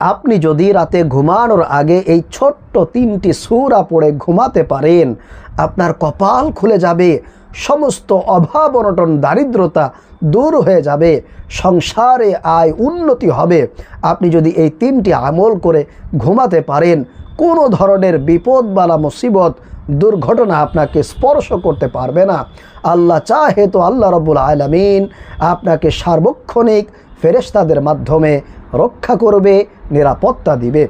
আপনি যদি রাতে ঘুমানোর আগে এই ছোট্ট তিনটি সুরা পড়ে ঘুমাতে পারেন, আপনার কপাল খুলে যাবে, সমস্ত অভাব অনটন, দারিদ্রতা দূর হয়ে যাবে, সংসারে আয় উন্নতি হবে। আপনি যদি এই তিনটি আমল করে ঘুমাতে পারেন, কোনো ধরনের বিপদ বালা মুসিবত, দুর্ঘটনা আপনাকে স্পর্শ করতে পারবে না। আল্লাহ চাহে তো আল্লাহ রব্বুল আলমিন আপনাকে সার্বক্ষণিক ফেরেশতাদের মাধ্যমে রক্ষা করবে, নিরাপত্তা দিবে।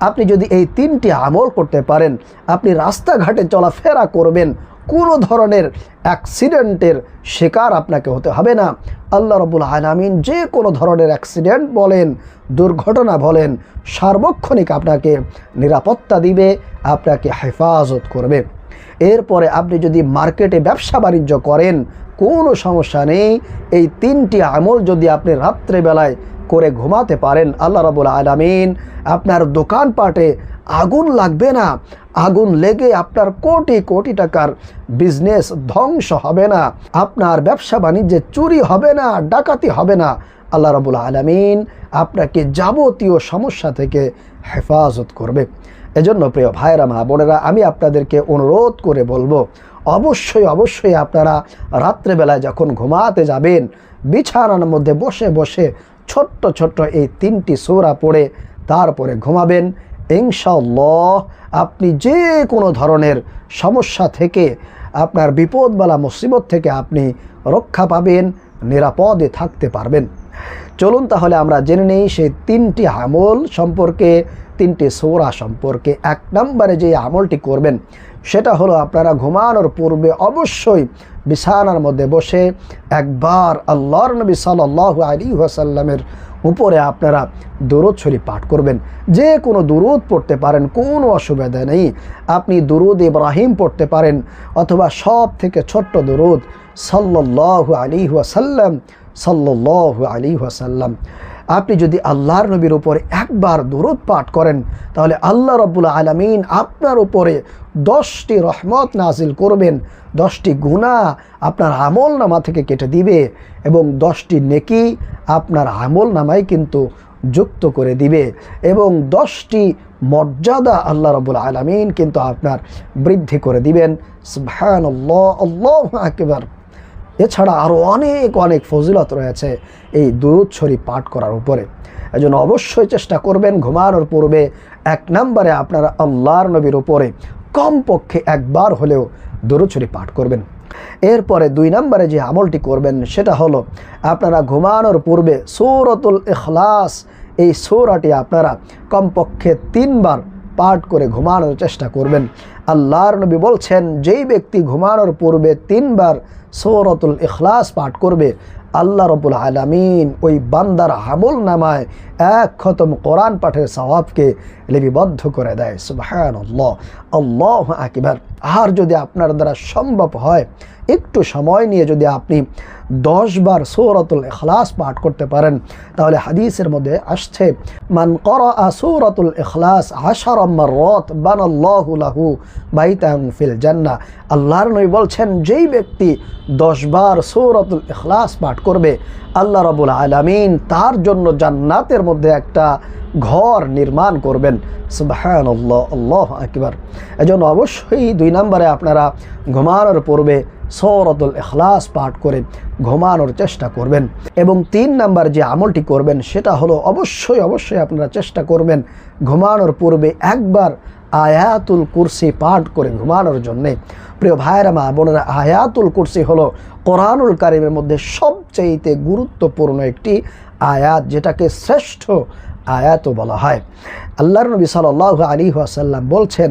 আপনি যদি এই তিনটি আমল করতে পারেন, আপনি রাস্তাঘাটে চলাফেরা করবেন, কোনো ধরনের অ্যাক্সিডেন্টের শিকার আপনাকে হতে হবে না। আল্লাহ রবুল আলামিন যে কোনো ধরনের অ্যাক্সিডেন্ট বলেন, দুর্ঘটনা বলেন, সার্বক্ষণিক আপনাকে নিরাপত্তা দিবে, আপনাকে হেফাজত করবে। এরপরে আপনি যদি মার্কেটে ব্যবসা বাণিজ্য করেন, কোনো সমস্যা নেই। এই তিনটি আমল যদি আপনি রাত্রেবেলায় করে ঘুমাতে পারেন। আল্লাহ রাবুল আলামিন আপনার দোকানপাটে আগুন লাগবে না। আগুন লেগে আপনার কোটি কোটি টাকার বিজনেস ধ্বংস হবে না। আপনার ব্যবসা বাণিজ্যে চুরি হবে না, ডাকাতি হবে না। আল্লাহ রাবুল আলামিন আপনাকে যাবতীয় সমস্যা থেকে হেফাজত করবে। এজন্য প্রিয় ভাইরা মা বোনেরা, আমি আপনাদেরকে অনুরোধ করে বলব, অবশ্যই অবশ্যই আপনারা রাত্রেবেলায় যখন ঘুমাতে যাবেন, বিছানার মধ্যে বসে বসে ছোট্ট ছোট্ট এই তিনটি সৌরা পড়ে তারপরে ঘুমাবেন। ইনশাল্লাহ আপনি যে কোনো ধরনের সমস্যা থেকে, আপনার বিপদবালা মুসিবত থেকে আপনি রক্ষা পাবেন, নিরাপদে থাকতে পারবেন। চলুন তাহলে আমরা জেনে নেই সেই তিনটি আমল সম্পর্কে, তিনটি সৌরা সম্পর্কে। এক নম্বরে যে আমলটি করবেন, সেটা হলো আপনারা ঘুমানোর পূর্বে অবশ্যই বিছানার মধ্যে বসে একবার আল্লাহর নবী সাল্লাহ আলী ওয়াসাল্লামের উপরে আপনারা দুরুদ শরীফ পাঠ করবেন। যে কোনো দুরুদ পড়তে পারেন, কোনো অসুবিধা নেই। আপনি দুরুদ ইব্রাহিম পড়তে পারেন, অথবা সব থেকে ছোট্ট দুরুদ সাল্লাহ আলী ওয়াসাল্লাম সাল্লাহ আলী ওয়াসাল্লাম। আপনি যদি আল্লাহর নবীর উপরে একবার দুরুদ পাঠ করেন, তাহলে আল্লাহ রব্বুল আলমিন আপনার উপরে দশটি রহমত নাজিল করবেন, দশটি গুণা আপনার আমল নামা থেকে কেটে দিবে এবং দশটি নেকি আপনার আমল নামায় কিন্তু যুক্ত করে দিবে এবং দশটি মর্যাদা আল্লাহ রবুল আলমিন কিন্তু আপনার বৃদ্ধি করে দিবেন। সুবহান আল্লাহ আল্লাহ আকবার। এছাড়া আরও অনেক অনেক ফজিলত রয়েছে এই দুরুদ শরীফ পাঠ করার উপরে। এজন্য অবশ্যই চেষ্টা করবেন ঘুমানোর পূর্বে এক নম্বরে আপনারা আল্লাহর নবীর উপরে কমপক্ষে একবার হলেও দুরুদ শরীফ পাঠ করবেন। এরপরে দুই নম্বরে যে আমলটি করবেন সেটা হলো আপনারা ঘুমানোর পূর্বে সৌরতুল ইখলাস, এই সৌরাটি আপনারা কমপক্ষে তিনবার পাঠ করে ঘুমানোর চেষ্টা করবেন। আল্লাহর নবী বলছেন, যেই ব্যক্তি ঘুমানোর পূর্বে তিনবার সৌরতুল ইখলাস পাঠ করবে। আল্লাহ রবুল আলমিন ওই বান্দার আমল নামায় এক খতম কোরআন পাঠের স্বভাবকে লিপিবদ্ধ করে দেয়। সুবাহান আল্লাহ আল্লাহ আকিবার। আর যদি আপনার দ্বারা সম্ভব হয়, একটু সময় নিয়ে যদি আপনি দশ বার সৌরতুল এখলাস পাঠ করতে পারেন। তাহলে হাদিসের মধ্যে আসছে, মান কর সৌরতুল এখলাস আশার রথ বান আল্লাহু বাইতাং ফিল জান্না আল্লাহর নই বলছেন, যেই ব্যক্তি দশ বার সৌরতুল এখলাস পাঠ করবে, আল্লাহ রবুল আলমিন তার জন্য জান্নাতের মধ্যে একটা ঘর নির্মাণ করবেন। সুবাহান আল্লাহ আল্লাহ একবার এজন্য অবশ্যই দুই নম্বরে আপনারা ঘুমানোর পূর্বে সৌরতুল এখলাস পাঠ করে ঘুমানোর চেষ্টা করবেন। এবং তিন নাম্বার যে আমলটি করবেন, সেটা হলো অবশ্যই অবশ্যই আপনারা চেষ্টা করবেন ঘুমানোর পূর্বে একবার আয়াতুল কুরসি পাঠ করে ঘুমানোর জন্যে। প্রিয় ভাইয়েরা, মা বোনেরা, আয়াতুল কুরসি হলো কোরআনুল কারিমের মধ্যে সবচেয়েতে গুরুত্বপূর্ণ একটি আয়াত, যেটাকে শ্রেষ্ঠ আয়াতও বলা হয়। আল্লাহর নবী সাল্লাহ আলী আসাল্লাম বলছেন,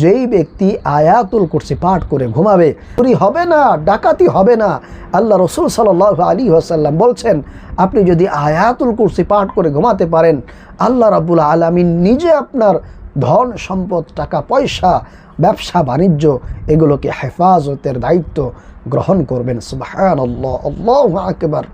যেই ব্যক্তি আয়াতুল কুরসি পাঠ করে ঘুমাবে, চুরি হবে না, ডাকাতি হবে না। আল্লাহ রসুল সাল্লাহ আলী আসাল্লাম বলছেন, আপনি যদি আয়াতুল কুরসি পাঠ করে ঘুমাতে পারেন, আল্লাহ রাবুল আলমিন নিজে আপনার ধন, সম্পদ, টাকা, পয়সা, ব্যবসা, বাণিজ্য, এগুলোকে হেফাজতের দায়িত্ব গ্রহণ করবেন। সুবাহান আল্লাহ আল্লাহ আকবার।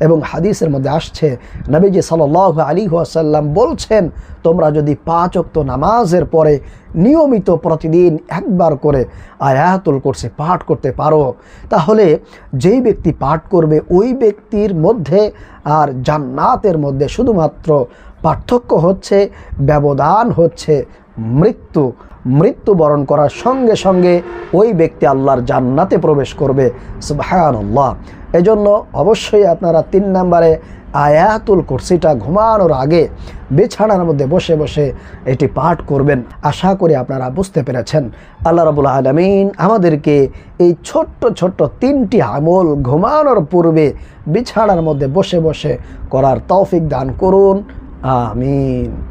এবং হাদিসের মধ্যে আসছে, নবীজি সাল্লাহ আলী আসাল্লাম বলছেন, তোমরা যদি পাঁচ অক্ত নামাজের পরে নিয়মিত প্রতিদিন একবার করে আয়াতুল করছে পাঠ করতে পারো, তাহলে যেই ব্যক্তি পাঠ করবে, ওই ব্যক্তির মধ্যে আর জান্নাতের মধ্যে শুধুমাত্র পার্থক্য হচ্ছে, ব্যবধান হচ্ছে মৃত্যু। মৃত্যুবরণ করার সঙ্গে সঙ্গে ওই ব্যক্তি আল্লাহর জান্নাতে প্রবেশ করবে। সুবহানাল্লাহ। এজন্য অবশ্যই আপনারা তিন নম্বরে আয়াতুল কুরসিটা ঘুমানোর আগে বিছানার মধ্যে বসে বসে এটি পাঠ করবেন। আশা করি আপনারা বুঝতে পেরেছেন। আল্লাহ রাবুল আলমিন আমাদেরকে এই ছোট্ট ছোট্ট তিনটি আমল ঘুমানোর পূর্বে বিছানার মধ্যে বসে বসে করার তৌফিক দান করুন। আমিন।